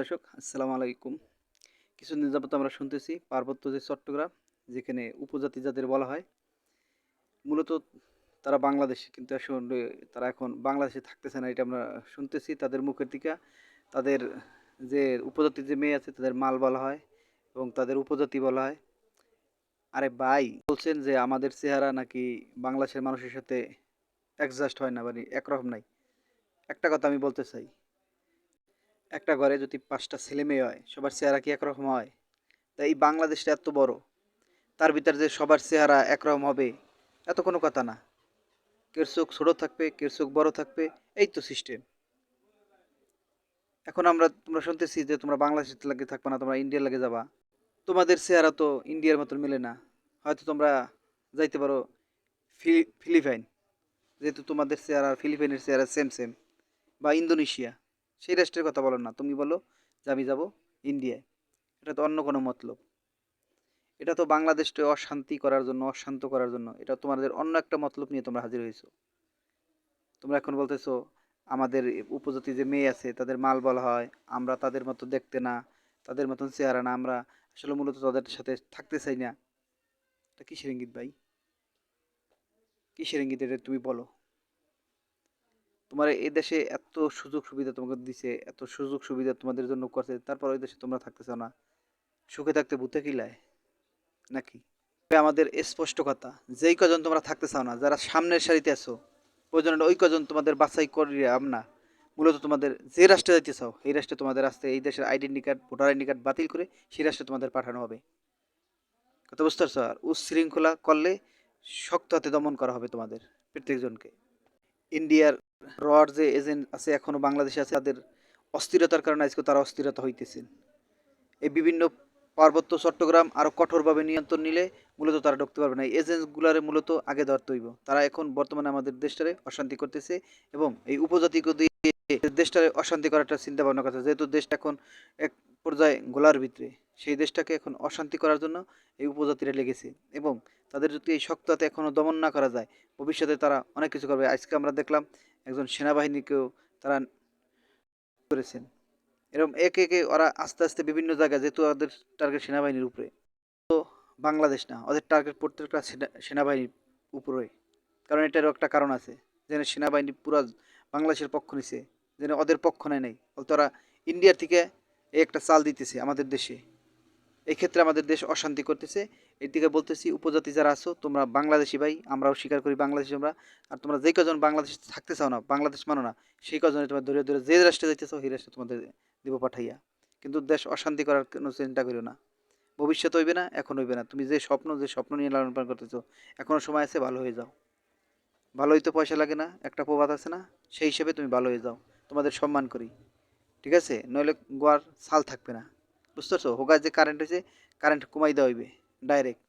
দর্শক, আসসালামু আলাইকুম। কিছুদিন যাবত আমরা শুনতেছি। পার্বত্য যে চট্টগ্রাম, যেখানে উপজাতি যাদের বলা হয়, মূলত তারা বাংলাদেশে, কিন্তু আসলে তারা এখন বাংলাদেশে থাকতেছে না, এটা আমরা শুনতেছি তাদের মুখের থেকে তাদের যে উপজাতির যে মেয়ে আছে, তাদের মাল বলা হয় এবং তাদের উপজাতি বলা হয়। আরে ভাই, বলছেন যে আমাদের চেহারা নাকি বাংলাদেশের মানুষের সাথে অ্যাডজাস্ট হয় না মানে একরকম নাই। একটা কথা আমি বলতে চাই একটা ঘরে যদি পাঁচটা ছেলে মেয়ে হয়, সবার চেহারা কি একরকম হয়? তাই এই বাংলাদেশটা এত বড়, তার ভিতরে যে সবার চেহারা একরকম হবে, এত কোনো কথা না। কের চোখ ছোটো থাকবে কের চোখ বড় থাকবে, এই তো সিস্টেম এখন আমরা, তোমরা শুনতেছি যে তোমরা বাংলাদেশের লাগে থাকবে না, তোমরা ইন্ডিয়ার লাগে যাবা। তোমাদের চেহারা তো ইন্ডিয়ার মতন মেলে না। হয়তো তোমরা যাইতে পারো ফিলি, ফিলিপাইন। যেহেতু তোমাদের চেহারা, ফিলিপাইনের চেহারা সেম সেম বা ইন্দোনেশিয়া। সেই রাষ্ট্রের কথা বলো না। তুমি বলো যে আমি যাব ইন্ডিয়ায় এটা তো অন্য কোনো মতলব। এটা তো বাংলাদেশকে অশান্তি করার জন্য, অশান্ত করার জন্য। এটা তোমাদের অন্য একটা মতলব নিয়ে তোমরা হাজির হয়েছো। তোমরা এখন বলতেছো, আমাদের উপজাতি যে মেয়ে আছে, তাদের মাল বলা হয়। আমরা তাদের মতো দেখতে না, তাদের মতন চেহারা না। আমরা আসলে মূলত তাদের সাথে থাকতে চাই না। এটা কিসের ইঙ্গিত ভাই? কিসের ইঙ্গিত এটা তুমি বলো। তোমার এই দেশে এত সুযোগ সুবিধা তোমাকে দিছে, এত সুযোগ সুবিধা তোমাদের জন্য করছে, তারপর ওই দেশে তোমরা থাকতেছো না। সুখে থাকতে ভূতে কিলায় নাকি? আমাদের স্পষ্ট কথা, যেই কজন তোমরা থাকতে চাও না, যারা সামনের সারিতে আছো প্রয়োজন ওই কজন তোমাদের বাছাই করিয়ে না। মূলত তোমাদের যে রাষ্ট্রে যাইতে চাও, এই রাষ্ট্রে তোমাদের আসতে, এই দেশের identity card, voter identity card বাতিল করে সেই রাষ্ট্রে তোমাদের পাঠানো হবে। কথা বুঝতে পারছ? আর উচ্ছৃঙ্খলা করলে শক্ত হাতে দমন করা হবে তোমাদের প্রত্যেকজনকে। ইন্ডিয়ার রড যে এজেন্ট আছে, এখনও বাংলাদেশে আছে, তাদের অস্থিরতার কারণে আজকে তারা অস্থিরতা হইতেছেন। এই বিভিন্ন পার্বত্য চট্টগ্রাম আরও কঠোরভাবে নিয়ন্ত্রণ নিলে মূলত তারা ঢুকতে পারবে না। এই এজেন্টগুলারে মূলত আগে ধরতে হইব। তারা এখন বর্তমানে আমাদের দেশটারে অশান্তি করতেছে এবং এই উপজাতিকে দিয়ে দেশটারে অশান্তি করার একটা চিন্তা ভাবনা করতেছে। যেহেতু দেশটা এখন এক পর্যায়ে গোলার ভিতরে, সেই দেশটাকে এখন অশান্তি করার জন্য এই উপজাতিরা লেগেছে এবং তাদের যদি এই শক্ততা এখনও দমন না করা যায়, ভবিষ্যতে তারা অনেক কিছু করবে। আজকে আমরা দেখলাম একজন সেনাবাহিনীকেও তারা করেছেন। এরকম একে একে ওরা আস্তে আস্তে বিভিন্ন জায়গায় যেহেতু ওদের টার্গেট সেনাবাহিনীর উপরে, তো বাংলাদেশ না, ওদের টার্গেট প্রত্যেকটা সেনা- সেনাবাহিনীর উপরে। কারণ এটারও একটা কারণ আছে, যেন সেনাবাহিনী পুরো বাংলাদেশের পক্ষ নিছে, যেন ওদের পক্ষ নেয় নাই। বলতে ওরা ইন্ডিয়ার থেকে এই একটা চাল দিতেছে আমাদের দেশে। এই ক্ষেত্রে আমাদের দেশ অশান্তি করতেছে। এর বলতেছি, উপজাতি যারা আছো, তোমরা বাংলাদেশি ভাই, আমরাও স্বীকার করি বাংলাদেশি আমরা আর তোমরা যে কজন বাংলাদেশে থাকতে চাও না, বাংলাদেশ মানো না, সেই কজনে তোমার ধরে ধরে যে রাষ্ট্রে যাইতে চাও, সেই রাষ্ট্রে তোমাদের দিব পাঠাইয়া। কিন্তু দেশ অশান্তি করার কোনো চিন্তা করিও না। ভবিষ্যৎ হইবে না, এখন হইবে না। তুমি যে স্বপ্ন যে স্বপ্ন নিয়ে লালন পালন করতেছো এখনও সময় আছে, ভালো হয়ে যাও। ভালো হইতে পয়সা লাগে না, একটা প্রবাদ আছে না, সেই হিসেবে তুমি ভালো হয়ে যাও। তোমাদের সম্মান করি। ঠিক আছে? নইলে গোয়ার সাল থাকবে না। বুঝতে পারছ? হোগার যে কারেন্ট হয়েছে কারেন্ট কমাই দেওয়া হইবে ডাইরেক্ট